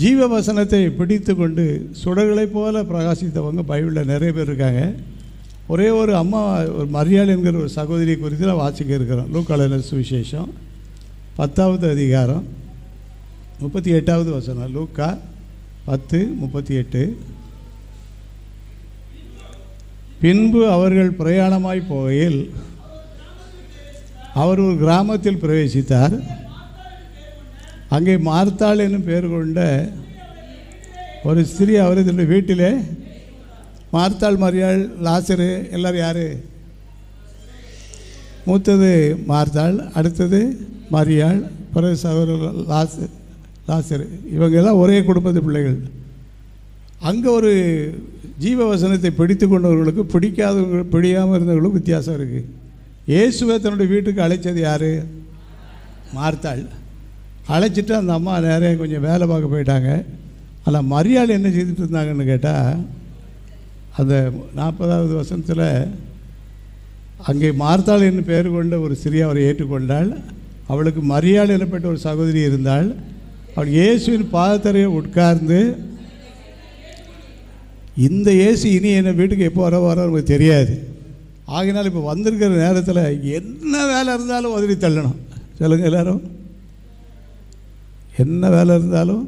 ஜீவ வசனத்தை பிடித்து கொண்டு சுடர்களைப் போல பிரகாசித்தவங்க பைபிளில் நிறைய பேர் இருக்காங்க. ஒரே ஒரு அம்மா ஒரு மரியாள் என்கிற ஒரு சகோதரி குறித்து நான் வாசிக்க இருக்கிறோம். லூக்காளர் சுவிசேஷம் பத்தாவது அதிகாரம் முப்பத்தி எட்டாவது வசனம். லூக்கா பத்து முப்பத்தி எட்டு. பின்பு அவர்கள் பிரயாணமாய் போகையில் அவர் ஒரு கிராமத்தில் பிரவேசித்தார். அங்கே மார்த்தாள் என்னும் பெயர் கொண்ட ஒரு ஸ்திரீ அவர் தன்னுடைய வீட்டிலே மார்த்தாள் மரியாள் லாசரு எல்லாரும் யார்? மூத்தது மார்த்தாள் அடுத்தது மரியாள் பிறகு சகோதரர் லாசு லாசரு. இவங்க எல்லாம் ஒரே குடும்பத்து பிள்ளைகள். அங்கே ஒரு ஜீவ வசனத்தை பிடித்து கொண்டவர்களுக்கு பிடிக்காதவங்க பிடிக்காமல் இருந்தவர்களுக்கும் வித்தியாசம் இருக்குது இயேசுவை தன்னுடைய வீட்டுக்கு அழைச்சது யார்? மார்த்தாள். அழைச்சிட்டு அந்த அம்மா நிறைய கொஞ்சம் வேலை பார்க்க போயிட்டாங்க. ஆனால் மரியாள் என்ன செய்துட்டு இருந்தாங்கன்னு கேட்டால் அந்த நாற்பதாவது வருஷத்தில் அங்கே மார்த்தாள் என்று பெயர் கொண்ட ஒரு சிறிய அவரை ஏற்றுக்கொண்டாள். அவளுக்கு மரியாள் எனப்பட்ட ஒரு சகோதரி இருந்தாள். அவள் இயேசுவின் பாதத்தரையை உட்கார்ந்து இந்த இயேசு இனி என்னை வீட்டுக்கு எப்போ வர வர நமக்கு தெரியாது. ஆகினால் இப்போ வந்திருக்கிற நேரத்தில் என்ன வேலை இருந்தாலும் உதவி தள்ளணும். சொல்லுங்கள் எல்லோரும். என்ன வேலை இருந்தாலும்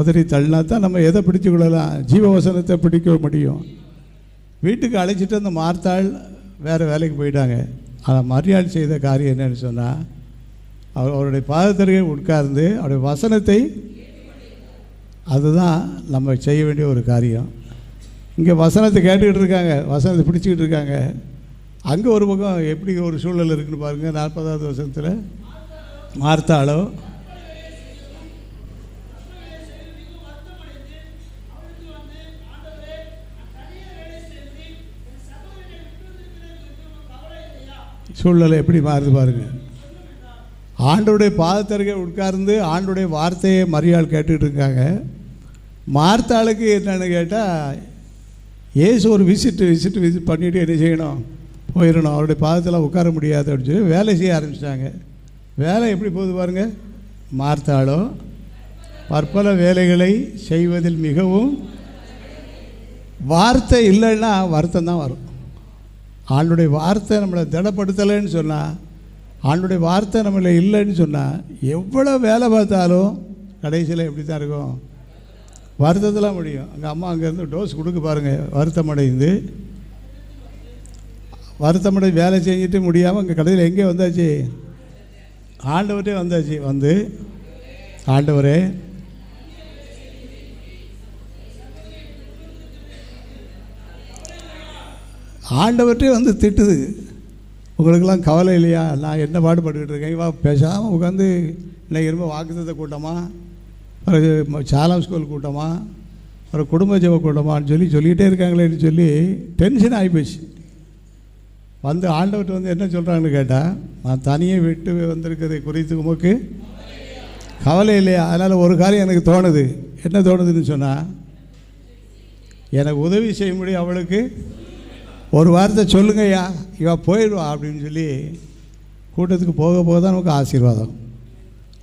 உதறி தள்ளினா தான் நம்ம எதை பிடிச்சு கொள்ளலாம் ஜீவவசனத்தை பிடிக்க முடியும். வீட்டுக்கு அழைச்சிட்டு அந்த மார்த்தாள் வேறு வேலைக்கு போயிட்டாங்க. ஆனால் மரியாள் செய்த காரியம் என்னன்னு சொன்னால் அவர் அவருடைய பாதத்தருகே உட்கார்ந்து அவருடைய வசனத்தை அதுதான் நம்ம செய்ய வேண்டிய ஒரு காரியம். இங்கே வசனத்தை கேட்டுக்கிட்டு இருக்காங்க. வசனத்தை பிடிச்சிக்கிட்டு இருக்காங்க. அங்கே ஒரு பக்கம் எப்படி ஒரு சூழல் இருக்குன்னு பாருங்கள் நாற்பதாவது வருஷத்தில் மார்த்தாளோ சூழ்நிலை எப்படி மாறுது பாருங்க. ஆண்டோடைய பாதத்தருகே உட்கார்ந்து ஆண்டுடைய வார்த்தையை மரியாள் கேட்டுக்கிட்டு இருக்காங்க. மார்த்தாளுக்கு என்னென்னு கேட்டால் ஏசு ஒரு விசிட்டு விசிட்டு விசிட் பண்ணிவிட்டு என்ன செய்யணும்? போயிடணும். அவருடைய பாதத்தில் உட்கார முடியாது. அப்படின்னு சொல்லி வேலை செய்ய ஆரம்பிச்சிட்டாங்க. வேலை எப்படி போகுது பாருங்கள் மார்த்தாளோ பற்பல வேலைகளை செய்வதில் மிகவும் வார்த்தை இல்லைன்னா வருத்தம் தான் வரும். ஆண்டுடைய வார்த்தை நம்மளை திடப்படுத்தலைன்னு சொன்னால் ஆண்டுடைய வார்த்தை நம்மளை இல்லைன்னு சொன்னால் எவ்வளோ வேலை பார்த்தாலும் கடைசியில் எப்படி தான் இருக்கும்? வருத்தத்தில் முடியும். அங்கே அம்மா அங்கேருந்து டோஸ் கொடுக்க பாருங்கள் வருத்தம் அடைந்து. வருத்தமடை வேலை செஞ்சுட்டு முடியாமல் இங்கே கடையில் எங்கே வந்தாச்சு? ஆண்டவரே வந்தாச்சு. வந்து ஆண்டவரே ஆண்டவர்கிட்டே வந்து திட்டுது. உங்களுக்கெல்லாம் கவலை இல்லையா? நான் என்ன பாடுபட்டுக்கிட்டு இருக்கேன்? இவா பேசாமல் உட்காந்து இன்னைக்கு ரொம்ப வாக்குத்த கூட்டமா பிறகு சாலம் ஸ்கூல் கூட்டமா ஒரு குடும்ப ஜெப கூட்டமான்னு சொல்லி சொல்லிகிட்டே இருக்காங்களேன்னு சொல்லி டென்ஷன் ஆகிப்போச்சு வந்து ஆண்டவர்கிட்ட வந்து என்ன சொல்கிறாங்கன்னு கேட்டால் நான் தனியே விட்டு வந்திருக்கிறதை குறித்து உமக்கு கவலை இல்லையா? அதனால் ஒரு காரியம் எனக்கு தோணுது. என்ன தோணுதுன்னு சொன்னால் எனக்கு உதவி செய்ய முடியும் அவளுக்கு. ஒரு வார்த்தை சொல்லுங்கய்யா. இவா போயிடுவா அப்படின்னு சொல்லி கூட்டத்துக்கு போக போக தான் நமக்கு ஆசீர்வாதம்.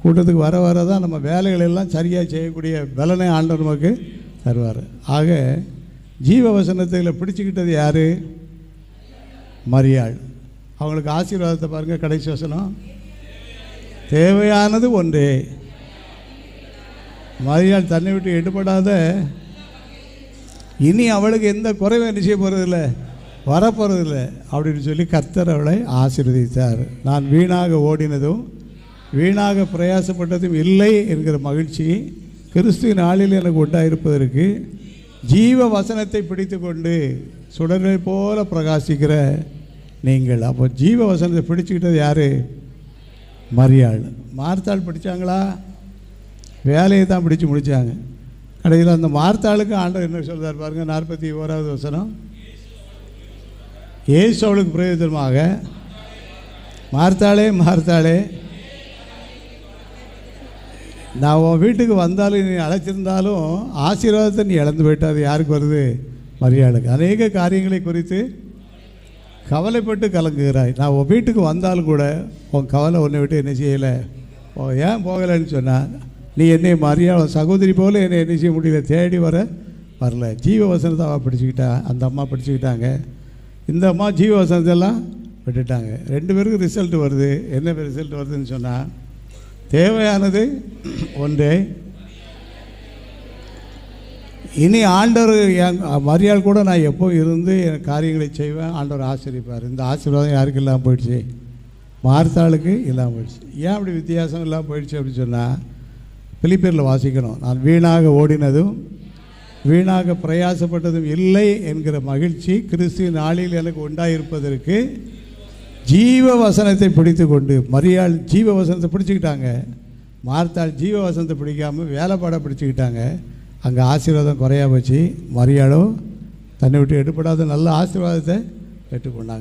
கூட்டத்துக்கு வர வர தான் நம்ம வேலைகள் எல்லாம் சரியாக செய்யக்கூடிய பலனை ஆண்டவர் நமக்கு தருவார். ஆக ஜீவ வசனத்தில் பிடிச்சிக்கிட்டது யார்? மரியாள். அவங்களுக்கு ஆசீர்வாதத்தை பாருங்கள் கடைசி வசனம். தேவையானது ஒன்றே. மரியாள் தன்னை விட்டு எடுபடாத. இனி அவளுக்கு எந்த குறைவும் என்ன செய்ய போகிறதில்லை வரப்போகிறதில்ல அப்படின்னு சொல்லி கர்த்தர் அவளை ஆசீர்வதித்தார். நான் வீணாக ஓடினதும் வீணாக பிரயாசப்பட்டதும் இல்லை என்கிற மகிழ்ச்சி கிறிஸ்துவின் ஆளில் எனக்கு உண்டாயிருப்பதற்கு ஜீவ வசனத்தை பிடித்து கொண்டு சுடரை போல பிரகாசிக்கிற நீங்கள். அப்போ ஜீவ வசனத்தை பிடிச்சிக்கிட்டது யார்? மரியாள். மார்த்தாள் பிடிச்சாங்களா? வேலையை தான் பிடிச்சு முடித்தாங்க கடையில் அந்த மார்த்தாளுக்கு ஆண்டவர் என்ன சொல்கிறார் பாருங்கள் நாற்பத்தி ஓராவது வசனம். இயேசு அவளுக்கு பிரயோஜனமாக. மார்த்தாளே மார்த்தாளே. நான் உன் வீட்டுக்கு வந்தாலும் நீ அழைச்சிருந்தாலும் ஆசீர்வாதத்தை நீ இழந்து போயிட்ட அது யாருக்கு வருது? மரியாளுக்கு. அநேக காரியங்களை குறித்து கவலைப்பட்டு கலங்குகிறாய். நான் உன் வீட்டுக்கு வந்தாலும் கூட உன் கவலை உன்னை விட்டு என்ன செய்யலை. ஓ ஏன் போகலைன்னு சொன்னால் நீ என்னை மரியாதை சகோதரி போல என்னை என்ன செய்ய முடியல. தேடி வர வரல. ஜீவ வசனத்தை அவள் பிடிச்சிக்கிட்டா அந்த அம்மா பிடிச்சிக்கிட்டாங்க. இந்த அம்மா ஜீவசனத்தெல்லாம் விட்டுட்டாங்க. ரெண்டு பேருக்கும் ரிசல்ட் வருது. என்ன ரிசல்ட் வருதுன்னு சொன்னால் தேவையானது ஒன்று இனி ஆண்டவர் என் மரியாள் கூட நான் எப்போ இருந்து என் காரியங்களை செய்வேன் ஆண்டவர் ஆசிரிப்பார் இந்த ஆசீர்வாதம் யாருக்கு இல்லாமல் போயிடுச்சு? மார்த்தாளுக்கு இல்லாமல் போயிடுச்சு. ஏன் அப்படி வித்தியாசம் இல்லாமல் போயிடுச்சு அப்படின்னு சொன்னால் பிலிப்பியரில் வாசிக்கணும். நான் வீணாக ஓடினதும் வீணாக பிரயாசப்பட்டதும் இல்லை என்கிற மகிழ்ச்சி கிறிஸ்து நாளில் எனக்கு உண்டாயிருப்பதற்கு ஜீவ வசனத்தை பிடித்து கொண்டு மரியாள் ஜீவ வசனத்தை பிடிச்சிக்கிட்டாங்க. மார்த்தாள் ஜீவ வசனத்தை பிடிக்காமல் வேலைப்பாட பிடிச்சிக்கிட்டாங்க. அங்கே ஆசீர்வாதம் குறையா போச்சு. மரியாளும் தன்னை விட்டு எடுப்படாத நல்ல ஆசீர்வாதத்தை பெற்றுக்கொண்டாங்க.